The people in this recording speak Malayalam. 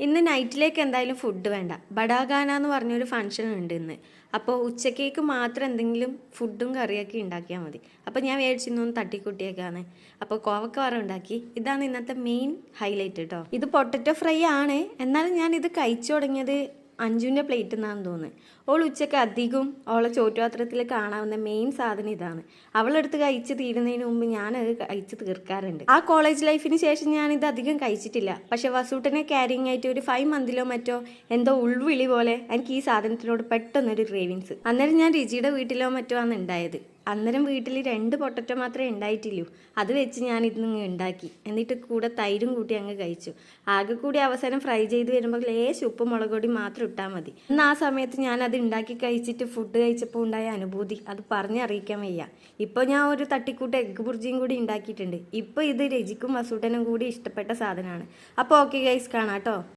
ഇന്ന് നൈറ്റിലേക്ക് എന്തായാലും ഫുഡ് വേണ്ട. ബഡാഗാന എന്ന് പറഞ്ഞൊരു ഫംഗ്ഷൻ ഉണ്ട് ഇന്ന്. അപ്പോൾ ഉച്ചക്കേക്ക് മാത്രം എന്തെങ്കിലും ഫുഡും കറിയൊക്കെ ഉണ്ടാക്കിയാൽ മതി. അപ്പോൾ ഞാൻ മേടിച്ചിരുന്നു തട്ടിക്കുട്ടിയൊക്കെയാണ് അപ്പോൾ കോവക്ക വറ ഉണ്ടാക്കി. ഇതാണ് ഇന്നത്തെ മെയിൻ ഹൈലൈറ്റ് കേട്ടോ ഇത് പൊട്ടറ്റോ ഫ്രൈ ആണ്. എന്നാലും ഞാൻ ഇത് കഴിച്ചു തുടങ്ങിയത് അഞ്ജുവിന്റെ പ്ലേറ്റ് എന്നാണ് തോന്നുന്നത് ഓൾ ഉച്ചയ്ക്ക് അധികവും അവളെ ചോറ്റുപാത്രത്തിൽ കാണാവുന്ന മെയിൻ സാധനം ഇതാണ്. അവളെടുത്ത് കഴിച്ച് തീരുന്നതിന് മുമ്പ് ഞാനത് കഴിച്ച് തീർക്കാറുണ്ട്. ആ കോളേജ് ലൈഫിന് ശേഷം ഞാനിത് അധികം കഴിച്ചിട്ടില്ല. പക്ഷെ വസൂട്ടനെ ക്യാരിങ് ആയിട്ട് ഒരു ഫൈവ് മന്തിലോ മറ്റോ എന്തോ ഉൾവിളി പോലെ എനിക്ക് ഈ സാധനത്തിനോട് പെട്ടെന്നൊരു ക്രേവിങ്സ് അന്നേരം ഞാൻ രുചിയുടെ വീട്ടിലോ മറ്റോ ആണ് ഉണ്ടായത്. അന്നേരം വീട്ടിൽ രണ്ട് പൊട്ടറ്റോ മാത്രമേ ഉണ്ടായിട്ടില്ലൂ. അത് വെച്ച് ഞാൻ ഇന്ന് ഉണ്ടാക്കി. എന്നിട്ട് കൂടെ തൈരും കൂട്ടി അങ്ങ് കഴിച്ചു. ആകെ കൂടി അവസാനം ഫ്രൈ ചെയ്ത് വരുമ്പോൾ ലേശ ഉപ്പ് മുളക് പൊടി മാത്രം ഇട്ടാൽ മതി. എന്നാൽ ആ സമയത്ത് ഞാൻ അത് ഉണ്ടാക്കി കഴിച്ചിട്ട് ഫുഡ് കഴിച്ചപ്പോൾ ഉണ്ടായ അനുഭൂതി അത് പറഞ്ഞറിയിക്കാൻ വയ്യ. ഇപ്പോൾ ഞാൻ ഒരു തട്ടിക്കൂട്ട് എഗ്ഗ് ബുർജിയും കൂടി ഉണ്ടാക്കിയിട്ടുണ്ട്. ഇപ്പോൾ ഇത് രജിക്കും വസൂട്ടനും കൂടി ഇഷ്ടപ്പെട്ട സാധനമാണ്. അപ്പോൾ ഓക്കെ ഗൈസ് കാണാം കേട്ടോ.